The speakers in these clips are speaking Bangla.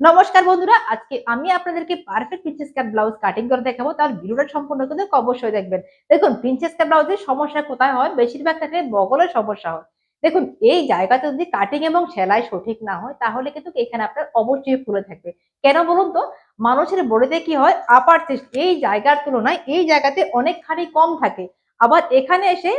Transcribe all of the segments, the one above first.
নমস্কার বন্ধুরা, আজকে আমি আপনাদেরকে perfect princess cut blouse cutting করে দেখাবো। তার ভিডিওটা সম্পূর্ণ কিন্তু অবশ্যই দেখবেন। দেখুন প্রিন্সেস কাট ব্লাউজের সমস্যা কোথায় হয়? বেশিরভাগ ক্ষেত্রে বগলের সমস্যা হয়। দেখুন, এই জায়গাতে যদি কাটিং এবং সেলাই সঠিক না হয়, তাহলে কিন্তু এখানে আপনার অবশ্যই ফুলে থাকবে। কেন বলুন তো? মানুষের বডিতে কি হয়? আপার চেস্ট এই জায়গার তুলনায় এই জায়গাতে অনেকখানি কম থাকে। আবার এখানে এসে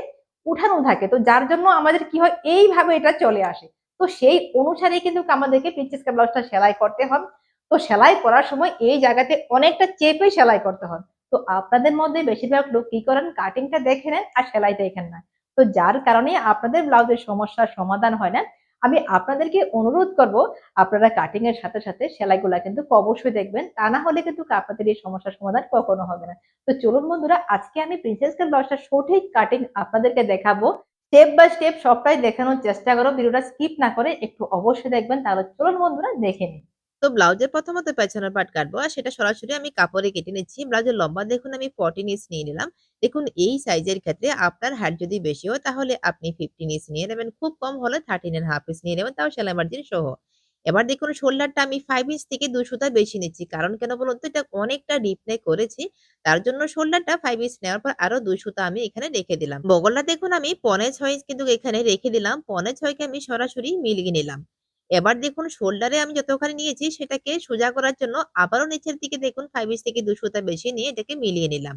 উঠানো থাকে। তো যার জন্য আমাদের কি হয়? এইভাবে এটা চলে আসে। তো সেই অনুসারে কিন্তু আমাদেরকে প্রিন্সেস কাট ব্লাউজটা সেলাই করতে হবে। তো সেলাই করার সময় এই জায়গাতে অনেকটা চেপে সেলাই করতে হয় তো আপনাদের মধ্যে বেশিরভাগ লোক কি করেন? কাটিংটা দেখে নেন আর সেলাই দেখেন না তো যার কারণে আপনাদের ব্লাউজের সমস্যার সমাধান হয় না। আমি আপনাদেরকে অনুরোধ করব, আপনারা কাটিং এর সাথে সাথে সেলাইগুলা কিন্তু অবশ্যই দেখবেন। তা না হলে কিন্তু আপনাদের এই সমস্যার সমাধান কখনো হবে না। তো চলুন বন্ধুরা, আজকে আমি প্রিন্সেস ব্লাউজটা সঠিক কাটিং আপনাদেরকে দেখাবো। স্টেপ বাই স্টেপ সবটাই দেখানোর চেষ্টা করো, ভিডিওটা স্কিপ না করে একটু অবশ্যই দেখবেন, তাহলে চলুন বন্ধুরা দেখে নিন তো ব্লাউজের প্রথমত পেছনের পাট কাটবো, আর সেটা সরাসরি আমি কাপড়ে কেটে নিচ্ছি। ব্লাউজের লম্বা দেখুন, আমি ফর্টিন ইঞ্চ নিয়ে নিলাম। দেখুন, এই সাইজের ক্ষেত্রে আপনার হাট যদি বেশি হয়, তাহলে আপনি ফিফটিন ইঞ্চ নিয়ে নেবেন। খুব কম হলে থার্টিন এন্ড হাফ ইঞ্চ নিয়ে নেবেন, তাও সেলাই মার্জিন সহ। এবার দেখুন শোল্ডারটা আমি ফাইভ ইঞ্চ থেকে দুই সুতা বেশি নিচ্ছি। কারণ কেন বলুন তো? এটা অনেকটা ডিপ নেক করেছি। তার জন্য শোল্ডারটা ফাইভ ইঞ্চ নেওয়ার পর আরও দুই সুতা আমি এখানে রেখে দিলাম। বগলটা দেখুন আমি পনে ছয় ইঞ্চ কিন্তু এখানে রেখে দিলাম। পনে ছয়কে আমি সরাসরি মিলিয়ে নিলাম। এবার দেখুন শোল্ডারে আমি যতখানি নিয়েছি সেটাকে সোজা করার জন্য আবারও নিচের দিকে দেখুন ফাইভ ইঞ্চ থেকে সুতা বেশি নিয়ে এটাকে মিলিয়ে নিলাম।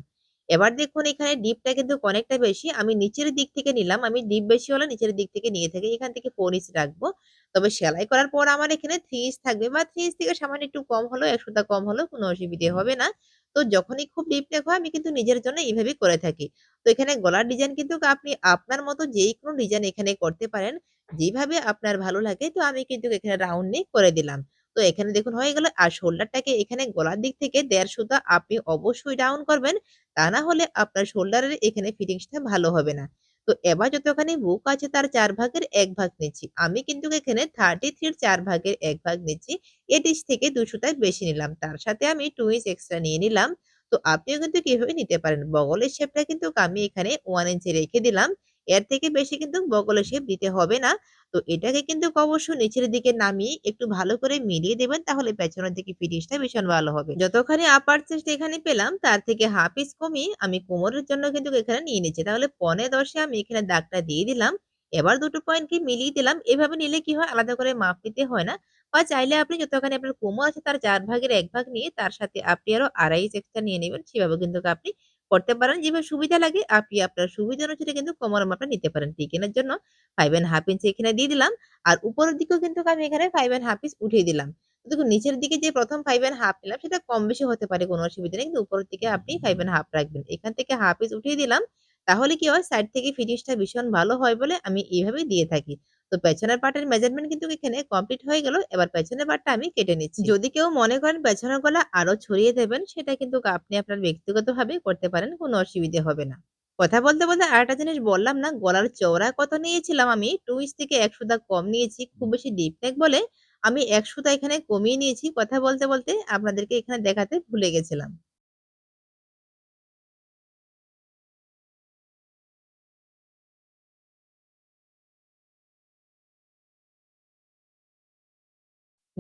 এবার দেখুন এখানে ডিপটা কিন্তু অনেকটা বেশি। আমি নিচের দিক থেকে নিলাম। আমি ডিপ বেশি হলে নিচের দিক থেকে নিয়ে থাকি এখান থেকে ফোর ইঞ্চ রাখব। তবে সেলাই করার পর আমার এখানে থ্রি ইঞ্চ থাকবে বা থ্রি ইঞ্চ থেকে সামান্য একটু কম হলেও একশোটা কম হলেও কোনো অসুবিধে হবে না। তো যখনই খুব ডিপ নেক হয় আমি কিন্তু নিজের জন্য এইভাবেই করে থাকি। তো এখানে গলার ডিজাইন কিন্তু আপনি আপনার মতো যেই কোনো ডিজাইন এখানে করতে পারেন। যেভাবে আপনার ভালো লাগে, তো আমি কিন্তু এখানে রাউন্ড নেক করে দিলাম। তো এখানে দেখুন হয়ে গেল। আর শোল্ডারটাকে এখানে গলার দিক থেকে দেড় সুতা আপনি অবশ্যই ডাউন করবেন। তা না হলে আপনার শোল্ডারের এখানে ফিটিংসটা ভালো হবে না। তো এবার যতখানি বুক আছে তার চার ভাগের এক ভাগ নিচ্ছি। আমি কিন্তু এখানে থার্টি থ্রির চার ভাগের এক ভাগ নিচ্ছি। এট ইঞ্চ থেকে সুতায় বেশি নিলাম। তার সাথে আমি টু ইঞ্চ এক্সট্রা নিয়ে নিলাম। তো আপনিও কিন্তু কীভাবে নিতে পারেন? বগলের শেপটা কিন্তু আমি এখানে ওয়ান ইঞ্চি রেখে দিলাম। এর থেকে বেশি কিন্তু বগলের শেপ দিতে হবে না। তো এটাকে কিন্তু অবশ্যই নিচের দিকে নামিয়ে একটু ভালো করে মিলিয়ে দেবেন, তাহলে পেছনের দিকে ফিটিংসটা ভীষণ ভালো হবে। যতখানি আপার চেস্ট এখানে পেলাম, তার থেকে হাফ ইঞ্চ কমিয়ে আমি কোমরের জন্য কিন্তু এখানে নিয়ে নিচ্ছি। তাহলে পনে দশে আমি এখানে দাগটা দিয়ে দিলাম। এবার দুটো পয়েন্টকে মিলিয়ে দিলাম। এভাবে নিলে কি হয়? আলাদা করে মাপ নিতে হয় না। বা চাইলে আপনি যতখানি আপনার কোমর আছে, তার চার ভাগের এক ভাগ নিয়ে তার সাথে আপনি আরও আড়াই এক্সট্রা নিয়ে নেবেন। সেভাবে কিন্তু আপনি করতে পারেন। যেভাবে সুবিধা লাগে, আপনি আপনার সুবিধা অনুসারে কিন্তু কোমর মাপটা নিতে পারেন। টিকেনের জন্য ফাইভ অ্যান্ড হাফ ইঞ্চ এখানে দিয়ে দিলাম। আর উপরের দিকেও কিন্তু আমি এখানে ফাইভ অ্যান্ড হাফ ইঞ্চ উঠিয়ে দিলাম। দেখুন, নিচের দিকে যে প্রথম ফাইভ অ্যান্ড হাফ নিলাম, সেটা কম বেশি হতে পারে, কোনো অসুবিধা নেই। কিন্তু উপরের দিকে আপনি ফাইভ অ্যান্ড হাফ রাখবেন। এখান থেকে হাফ ইঞ্চ উঠিয়ে দিলাম। তাহলে কি হয় সাইড থেকে ফিনিশটা ভীষণ ভালো হয় বলে আমি এইভাবেই দিয়ে থাকি। তো পেছনের পার্টের মেজারমেন্ট কিন্তু এখানে কমপ্লিট হয়ে গেল। এবার পেছনের পার্টটা আমি কেটে নিচ্ছি। যদি কেউ মনে করেন পেছনের গলা আরও ছড়িয়ে দেবেন সেটা কিন্তু আপনি আপনার ব্যক্তিগতভাবে করতে পারেন কোনো অসুবিধে হবে না। কথা বলতে বলতে আরেকটা জিনিস বললাম না গলার চওড়া কত নিয়েছিলাম আমি? টু ইঞ্চ থেকে এক সুতা কম নিয়েছি খুব বেশি ডিপ নেক বলে আমি এক সুতা এখানে কমিয়ে নিয়েছি। কথা বলতে বলতে আপনাদেরকে এখানে দেখাতে ভুলে গেছিলাম।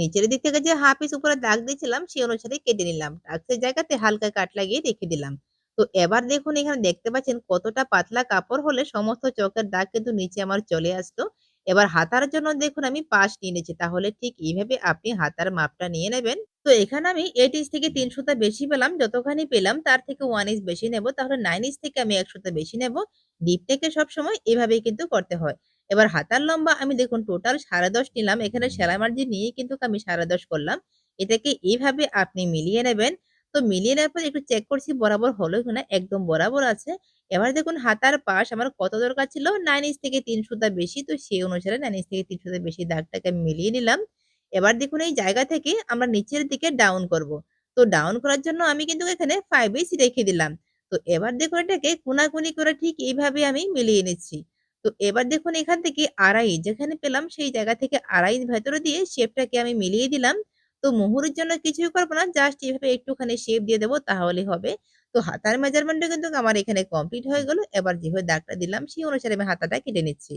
নিচের দিক থেকে যে হাফ পিস উপরে দাগ দিয়েছিলাম, সেই অনুসারে কেটে নিলাম। টাক্সের জায়গাতে হালকা কাট লাগিয়ে রেখে দিলাম। তো এবার দেখুন, এখানে দেখতে পাচ্ছেন কতটা পাতলা কাপড় হলে সমস্ত চোখের দাগ কিন্তু নিচে আমার চলে আসতো। এবার হাতার জন্য দেখুন, আমি পাশ নিয়ে নিয়েছি। তাহলে ঠিক এইভাবে আপনি হাতার মাপটা নিয়ে নেবেন। তো এখানে আমি এইট ইঞ্চ থেকে তিন সুতা বেশি পেলাম, যতখানি পেলাম তার থেকে ওয়ান ইঞ্চ বেশি নেব। তাহলে নাইন ইঞ্চ থেকে আমি এক সুতা বেশি নেব। ডিপ থেকে সবসময় এভাবেই কিন্তু করতে হয়। এবার হাতার লম্বা আমি দেখুন টোটাল সাড়ে দশ নিলাম। এখানে সেলাই মার্জিন নিয়ে কিন্তু আমি সাড়ে দশ করলাম। এটাকে এইভাবে আপনি মিলিয়ে নেবেন। তো মিলিয়ে নেওয়ার পর একটু চেক করছি বরাবর হলো কিনা, একদম বরাবর আছে। এবার দেখুন হাতার পাশ আমার কত দরকার ছিল? নাইন ইঞ্চ থেকে তিন সুতা বেশি। তো সেই অনুসারে নাইন ইঞ্চ থেকে তিন সুতা বেশি দাগটাকে মিলিয়ে নিলাম। এবার দেখুন এই জায়গা থেকে আমরা নিচের দিকে ডাউন করব। তো ডাউন করার জন্য আমি কিন্তু এখানে ফাইভ ইঞ্চ রেখে দিলাম। তো এবার দেখুন এটাকে কোনাকুনি করে ঠিক এইভাবে আমি মিলিয়ে নিচ্ছি। তো এবার দেখুন এখান থেকে আড়াই, যেখানে পেলাম সেই জায়গা থেকে আড়াই ভেতরে দিয়ে শেপটাকে আমি মিলিয়ে দিলাম। তো মুহুরের জন্য কিছুই করব না জাস্ট এভাবে একটুখানি শেপ দিয়ে দেবো তাহলে হবে। তো হাতার মেজারমেন্টটা কিন্তু আমার এখানে কমপ্লিট হয়ে গেল। এবার যেভাবে দাগটা দিলাম সেই অনুসারে আমি হাতাটা কেটে নিচ্ছি।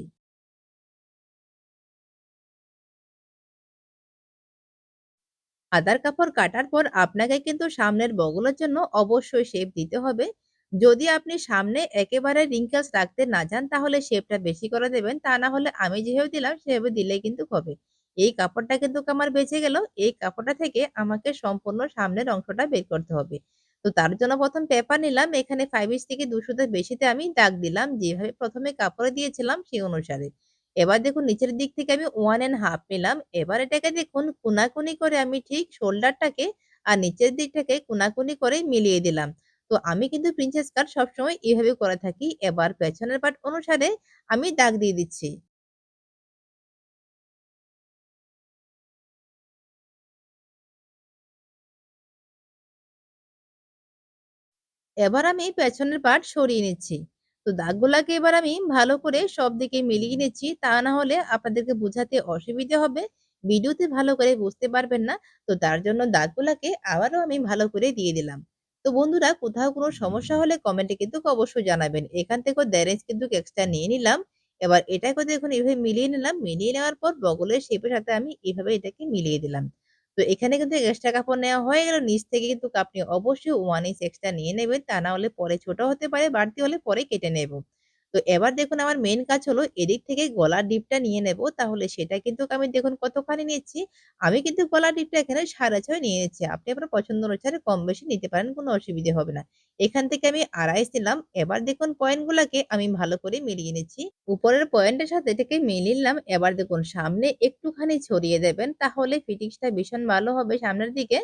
আদার কাপড় কাটার পর আপনাকে কিন্তু সামনের বগলের জন্য অবশ্যই শেপ দিতে হবে। যদি আপনি সামনে একেবারে wrinkles রাখতে না চান তাহলে শেপটা বেশি করে দেবেন। তা না হলে আমি যেভাবে দিলাম সেভাবে দিলেই কিন্তু হবে। এই কাপড়টা কিন্তু আমার বেঁচে গেল। এই কাপড়টা থেকে আমাকে সম্পূর্ণ সামনের অংশটা বের করতে হবে। তো তার জন্য প্রথম পেপার নিলাম। এখানে ফাইভ ইঞ্চ থেকে ২০০ তে বেশিতে আমি দাগ দিলাম। যেভাবে ১ম এ কাপড়ে দিয়েছিলাম সেই অনুসারে। এবার দেখুন, নিচের দিক থেকে আমি 1 and হাফ নিলাম। এবার এটাকে দেখুন, কোনাকুনি করে আমি ঠিক শোল্ডারটাকে আর নিচের দিকটাকে কোনাকুনি করে মিলিয়ে দিলাম। তো আমি কিন্তু প্রিন্সেস কাট সবসময় এভাবে করে থাকি। এবার পেছনের পার্ট অনুসারে আমি দাগ দিয়ে দিচ্ছি। এবার আমি পেছনের পার্ট সরিয়ে নিচ্ছি। তো দাগগুলাকে এবার আমি ভালো করে সব দিকে মিলিয়ে নিচ্ছি। তা না হলে আপনাদেরকে বুঝাতে অসুবিধে হবে। ভিডিওতে ভালো করে বুঝতে পারবেন না। তো তার জন্য দাগগুলাকে আবারও আমি ভালো করে দিয়ে দিলাম। তো বন্ধুরা কোথাও কোনো সমস্যা হলে কমেন্টে কিন্তু অবশ্যই জানাবেন। এখান ১.৫ ইঞ্চ কিন্তু এক্সট্রা নিয়ে নিলাম। এবার এটাকে দেখুন এভাবে মিলিয়ে নিলাম। মিলিয়ে নেওয়ার পর বগলের শেপের সাথে আমি এভাবে এটাকে মিলিয়ে দিলাম। তো এখানে কিন্তু এক্সট্রা কাপড় নেওয়া হয়ে গেল। নিচ থেকে কিন্তু আপনি অবশ্যই ওয়ান ইঞ্চ এক্সট্রা নিয়ে নেবেন। তা না হলে পরে ছোট হতে পারে, বাড়তি হলে পরে কেটে নেব। তো এবার দেখুন আমার মেন কাজ হলো এদিক থেকে গলার ডিপটা নিয়ে নেব। তাহলে সেটা কিন্তু আমি দেখুন কতখানি নিচ্ছি। আমি কিন্তু গলার ডিপটা এখানে ৬.৫ নিয়ে নিচ্ছি। আপনি আপনার পছন্দ অনুসারে কম বেশি নিতে পারেন, কোনো অসুবিধে হবে না। এখান থেকে আমি ২.৫ নিলাম। এবার দেখুন পয়েন্টগুলাকে আমি ভালো করে মিলিয়ে নিচ্ছি। উপরের পয়েন্টের সাথে এটাকে মিলিয়ে নিলাম। এবার দেখুন সামনে একটুখানি ছড়িয়ে দেবেন। তাহলে ফিটিংসটা ভীষণ ভালো হবে সামনের দিকে।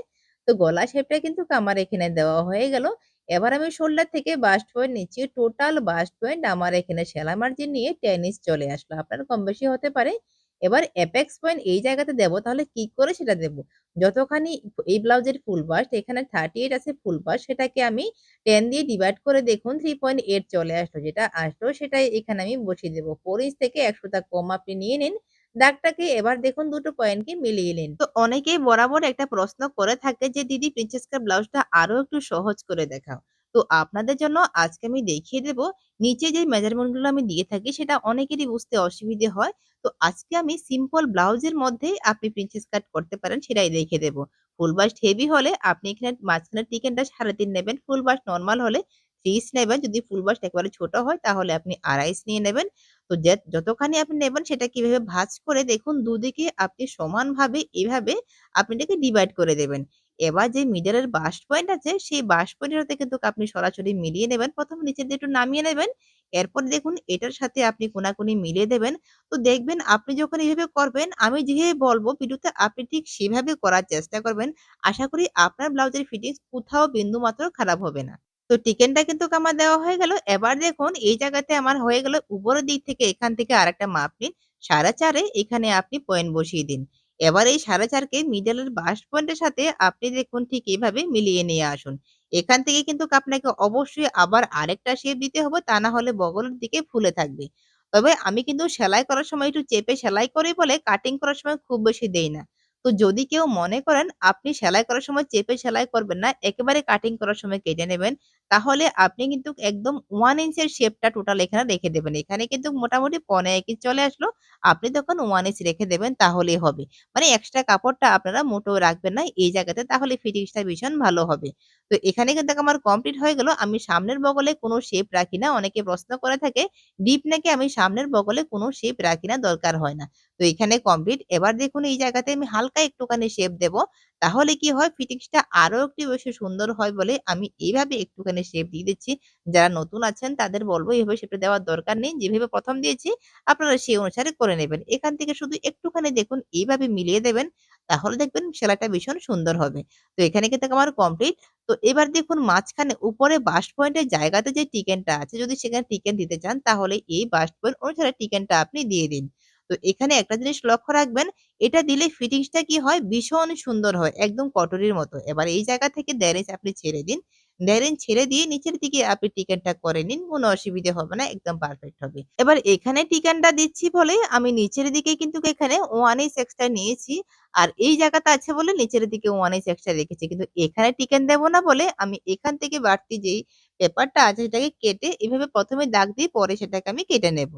তো গলা শেপটা কিন্তু আমার এখানে দেওয়া হয়ে গেল। এবার আমি শোল্ডার থেকে বাস্ট পয়েন্ট নিচ্ছি। টোটাল বাস্ট পয়েন্ট আমার এখানে সেলাই মার্জিন নিয়ে 10 ইঞ্চ চলে আসলো। আপনার কম বেশি হতে পারে। এবার অ্যাপেক্স পয়েন্ট এই জায়গাতে দেব, তাহলে কি করে সেটা দেব। যতখানি এই ব্লাউজের ফুল বাস্ট, এখানে 38 আছে ফুল বাস্ট, সেটাকে আমি টেন দিয়ে ডিভাইড করে দেখুন 3.8 চলে আসলো। যেটা আসলো সেটাই এখানে আমি বসিয়ে দেবো 4 ইঞ্চ থেকে একশোটা কম আপনি নিয়ে নিন। দাগটাকে এবার দেখুন দুটো পয়েন্টকে মিলিয়ে নিন। তো অনেকেই বরাবর একটা প্রশ্ন করে থাকে যে, দিদি প্রিন্সেস কাট ব্লাউজটা আরও একটু সহজ করে দেখাও। তো আপনাদের জন্য আজকে আমি দেখিয়ে দেব, নিচে যে মেজারমেন্টগুলো আমি দিয়ে থাকি সেটা অনেকেরই বুঝতে অসুবিধে হয়। তো আজকে আমি সিম্পল ব্লাউজের মধ্যেই আপনি প্রিন্সেস কাট করতে পারেন সেটাই দেখিয়ে দেব। ফুল বাস্ট হেভি হলে আপনি এখানে মাঝখানের টিকেনটা ৩.৫ নেবেন। ফুল বাস্ট নরমাল হলে ত্রিশ নেবেন। যদি ফুল বাস্ট একেবারে ছোট হয় তাহলে আপনি আড়াইশ নিয়ে নেবেন। তো যতখানি আপনি নেবেন সেটা কীভাবে ভাঁজ করে দেখুন দুদিকে আপনি সমানভাবে এভাবে আপনি এটাকে ডিভাইড করে দেবেন। এবার যে মিডল এর বাস্ট পয়েন্ট আছে সেই বাস্ট পয়েন্টের সাথে কিন্তু আপনি সরাসরি মিলিয়ে নেবেন। ১ম এ নিচের দিয়ে একটু নামিয়ে নেবেন। এরপর দেখুন এটার সাথে আপনি কোনাকুনি মিলিয়ে দেবেন। তো দেখবেন আপনি যখন এভাবে করবেন, আমি যেভাবে বলব ভিডিওতে আপনি ঠিক সেভাবে করার চেষ্টা করবেন। আশা করি আপনার ব্লাউজের ফিটিংস কোথাও বিন্দু মাত্র খারাপ হবে না। তো টিকেনটা কিন্তু আমার দেওয়া হয়ে গেল। এবার দেখুন এই জায়গাতে আমার হয়ে গেল উপরের দিক থেকে এখান থেকে আরেকটা মাপ নিন। ৪.৫ চারে এখানে আপনি পয়েন্ট বসিয়ে দিন। এবার এই ৪.৫ কে মিডল এর বাস্ট পয়েন্টের সাথে আপনি দেখুন ঠিক এভাবে মিলিয়ে নিয়ে আসুন। এখান থেকে কিন্তু আপনাকে অবশ্যই আবার আরেকটা শেপ দিতে হবে তা না হলে বগলের দিকে ফুলে থাকবে। তবে আমি কিন্তু সেলাই করার সময় একটু চেপে সেলাই করি বলে কাটিং করার সময় খুব বেশি দেই না। তো যদি কেউ মনে করেন আপনি সেলাই করার সময় চেপে সেলাই করবেন না, একেবারে কাটিং করার সময় কেটে নেবেন। তাহলে আপনি কিন্তু একদম 1 ইঞ্চের শেপটা টোটাল এখানে রেখে দেবেন। এখানে কিন্তু মোটামুটি ১৫ ইঞ্চ চলে আসলো। আপনি তখন ওয়ান ইঞ্চ রেখে দেবেন তাহলেই হবে। মানে এক্সট্রা কাপড়টা আপনারা মোটেও রাখবেন না এই জায়গাতে তাহলে ফিটিংসটা ভীষণ ভালো হবে। তো এখানে কিন্তু আমার কমপ্লিট হয়ে গেল। আমি সামনের বগলে কোনো শেপ রাখি না। অনেকে প্রশ্ন করে থাকে ডিপ নাকি আমি সামনের বগলে কোনো শেপ রাখি না, দরকার হয় না। তো এখানে কমপ্লিট। এবার দেখুন এই জায়গাতে আমি হালকা একটুখানি শেপ দেব। তাহলে কি হয় ফিটিংসটা আরও একটু বেশি সুন্দর হয় বলে আমি এইভাবে একটুখানি শেপ দিয়ে দিচ্ছি। যারা নতুন আছেন তাদের বলব এভাবে শেপটা দেওয়ার দরকার নেই। যেভাবে প্রথম দিয়েছি, আপনারা সেই অনুসারে করে নেবেন। এখান থেকে শুধু একটুখানি দেখুন, এইভাবে মিলিয়ে দেবেন। তাহলে দেখবেন সেলাইটা ভীষণ সুন্দর হবে। তো এখানে কিন্তু আমার কমপ্লিট। তো এবার দেখুন, মাঝখানে উপরে বাস্ট পয়েন্টের জায়গাতে যে টিকেনটা আছে, যদি সেখানে টিকেন দিতে চান, তাহলে এই বাস্ট পয়েন্ট অনুসারে টিকেনটা আপনি দিয়ে দিন। তো এখানে একটা জিনিস লক্ষ্য রাখবেন, এটা দিলে ফিটিংসটা কি হয় ভীষণ সুন্দর হয়, একদম কটরির মতো। এবার এই জায়গা থেকে ১.৫ ইঞ্চ আপনি ছেড়ে দিন। ১.৫ ছেড়ে দিয়ে নিচের দিকে আপনি টিকেনটা করে নিন। কোনো অসুবিধে হবে না। একদম পারফেক্ট হবে। এবার এখানে টিকেনটা দিচ্ছি বলে আমি নিচের দিকে কিন্তু এখানে 1 ইঞ্চ এক্সট্রা নিয়েছি। আর এই জায়গাটা আছে বলে নিচের দিকে 1 ইঞ্চ এক্সট্রা রেখেছি। কিন্তু এখানে টিকেন দেব না বলে আমি এখান থেকে বাড়তি যেই পেপারটা আছে সেটাকে কেটে এভাবে ১ম এ দাগ দিয়ে পরে সেটাকে আমি কেটে নেব।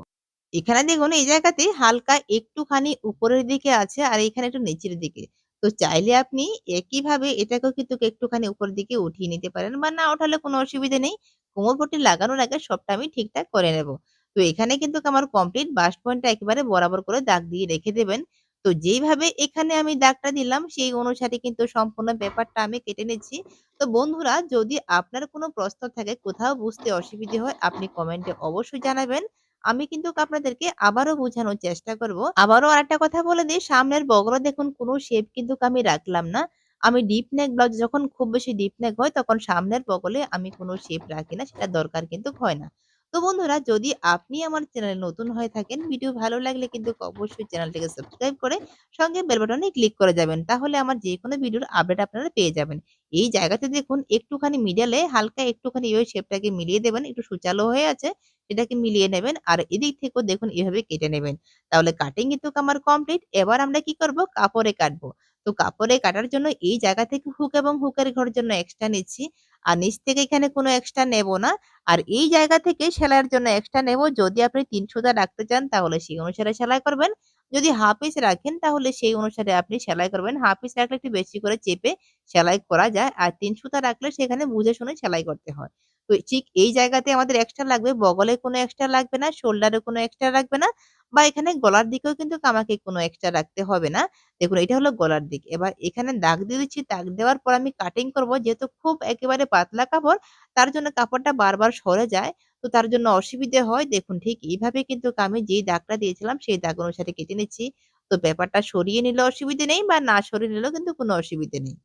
এখানে দেখুন, এই জায়গাতে হালকা একটুখানি উপরের দিকে আছে আর এখানে একটু নিচের দিকে। তো চাইলে আপনি একইভাবে এটাকেও কিন্তু একটুখানি উপরের দিকে উঠিয়ে নিতে পারেন বা না ওঠালে কোনো অসুবিধা নেই। কোমর পট্টি লাগানোর আগে সবটা আমি ঠিকঠাক করে নেব। তো এখানে কিন্তু আমার কমপ্লিট বাস্ট পয়েন্টটা একেবারে বরাবর করে দাগ দিয়ে রেখে দেবেন। তো যেইভাবে এখানে আমি দাগটা দিলাম, সেই অনুসারে কিন্তু সম্পূর্ণ ব্যাপারটা আমি কেটে নিচ্ছি। তো বন্ধুরা, যদি আপনার কোনো প্রশ্ন থাকে, কোথাও বুঝতে অসুবিধে হয়, আপনি কমেন্টে অবশ্যই জানাবেন। আমি কিন্তু আপনাদেরকে আবারও বোঝানোর চেষ্টা করব। আবারও আরেকটা কথা বলে দিই, সামনের বগলে দেখুন কোনো শেপ কিন্তু আমি রাখলাম না। আমি ডিপ নেক ব্লাউজ যখন খুব বেশি ডিপ নেক হয়, তখন সামনের বগলে আমি কোনো শেপ রাখি না, সেটা দরকার কিন্তু হয় না। তো বন্ধুরা, যদি আপনি আমার চ্যানেলে নতুন হয়ে থাকেন, ভিডিও ভালো লাগলে কিন্তু অবশ্যই চ্যানেলটিকে সাবস্ক্রাইব করে সঙ্গে বেল বাটনে ক্লিক করে যাবেন। তাহলে আমার যেকোনো ভিডিওর আপডেট আপনারা পেয়ে যাবেন। এই জায়গাতে দেখুন, একটুখানি মিডলে হালকা একটুখানি ওই শেপটাকে মিলিয়ে দেবেন। একটু সূচালো হয়ে আছে, সেটাকে মিলিয়ে নেবেন আর এদিক থেকেও দেখুন এভাবে কেটে নেবেন। তাহলে কাটিং কিন্তু আমার কমপ্লিট। এবার আমরা কি করব কাপড়ে কাটবো। তো কাপড়ে কাটার জন্য এই জায়গা থেকে হুক এবং হুকের ঘরের জন্য এক্সট্রা নিচ্ছি। আর নিচ থেকে এখানে কোনো এক্সট্রা নেব না। আর এই জায়গা থেকে সেলাইয়ের জন্য এক্সট্রা নেব। যদি আপনি তিন সুতা রাখতে চান, তাহলে সেই অনুসারে সেলাই করবেন। যদি হাফ পিস রাখেন, তাহলে সেই অনুসারে আপনি সেলাই করবেন। হাফ পিস রাখলে একটু বেশি করে চেপে সেলাই করা যায়। আর তিন সুতা রাখলে সেখানে বুঝে শুনে সেলাই করতে হয়। তো ঠিক এই জায়গাতে আমাদের এক্সট্রা লাগবে। বগলে কোনো এক্সট্রা লাগবে না, শোল্ডারে কোনো এক্সট্রা লাগবে না বা এখানে গলার দিকেও কিন্তু আমাকে কোনো এক্সট্রা রাখতে হবে না। দেখুন এটা হলো গলার দিক। এবার এখানে দাগ দিয়ে দিচ্ছি। দাগ দেওয়ার পর আমি কাটিং করব। যেহেতু খুব একেবারে পাতলা কাপড় তার জন্য কাপড়টা বারবার সরে যায়। তো তার জন্য অসুবিধে হয়। দেখুন ঠিক এইভাবে কিন্তু আমি যেই দাগটা দিয়েছিলাম সেই দাগ অনুসারে কেটে নিচ্ছি। তো ব্যাপারটা সরিয়ে নিলে অসুবিধে নেই বা না সরিয়ে নিলেও কিন্তু কোনো অসুবিধে নেই।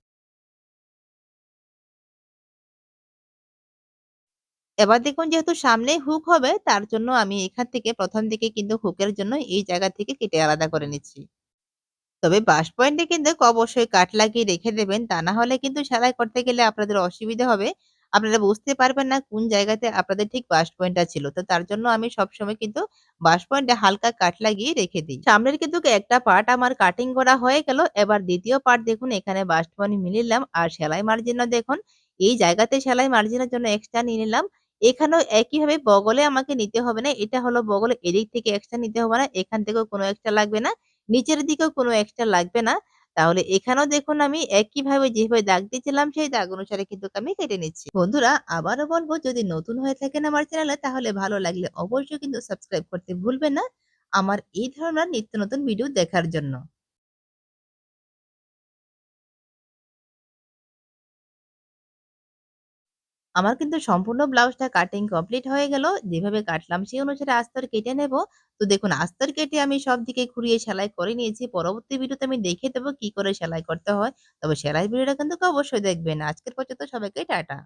এবার দেখুন যেহেতু সামনে হুক হবে, তার জন্য আমি এখান থেকে প্রথম দিকে কিন্তু হুকের জন্য এই জায়গা থেকে কেটে আলাদা করে নিচ্ছি। তবে বাঁশ পয়েন্টে কিন্তু অবশ্যই কাট লাগিয়ে রেখে দেবেন। তা না হলে কিন্তু সেলাই করতে গেলে আপনাদের অসুবিধা হবে। আপনারা বুঝতে পারবেন না কোন জায়গাতে আপনাদের ঠিক বাঁশ পয়েন্টটা ছিল। তো তার জন্য আমি সবসময় কিন্তু বাঁশ পয়েন্টে হালকা কাট লাগিয়ে রেখে দিই। সামনের কিন্তু একটা পার্ট আমার কাটিং করা হয়ে গেল। এবার দ্বিতীয় পার্ট দেখুন, এখানে বাঁশ পয়েন্ট মিলিলাম আর সেলাই মার্জিনও দেখুন, এই জায়গাতে সেলাই মার্জিনের জন্য এক্সট্রা নিয়ে নিলাম। এখানেও একইভাবে বগলে আমাকে নিতে হবে না। এটা হলো বগলে এদিক থেকে এক্সট্রা নিতে হবে না। এখান থেকেও কোনো এক্সট্রা লাগবে না। নিচের দিকেও কোনো এক্সট্রা লাগবে না। তাহলে এখানেও দেখুন আমি একইভাবে যেভাবে দাগ দিয়েছিলাম, সেই দাগ অনুসারে কিন্তু আমি কেটে নিচ্ছি। বন্ধুরা, আবারও বলব, যদি নতুন হয়ে থাকেন আমার চ্যানেলে, তাহলে ভালো লাগলে অবশ্যই কিন্তু সাবস্ক্রাইব করতে ভুলবেন না। আমার এই ধরনের নিত্য নতুন ভিডিও দেখার জন্য। আমার কিন্তু সম্পূর্ণ ব্লাউজটা কাটিং কমপ্লিট হয়ে গেল। যেভাবে কাটলাম সেই অনুসারে আস্তর কেটে নেব। তো দেখুন, আস্তর কেটে আমি সব দিকে ঘুরিয়ে সেলাই করে নিয়েছি। পরবর্তী ভিডিওতে আমি দেখে দেবো কি করে সেলাই করতে হয়। তবে সেলাই ভিডিওটা কিন্তু অবশ্যই দেখবেন। আজকের পর্যন্ত সবাইকে টাটা।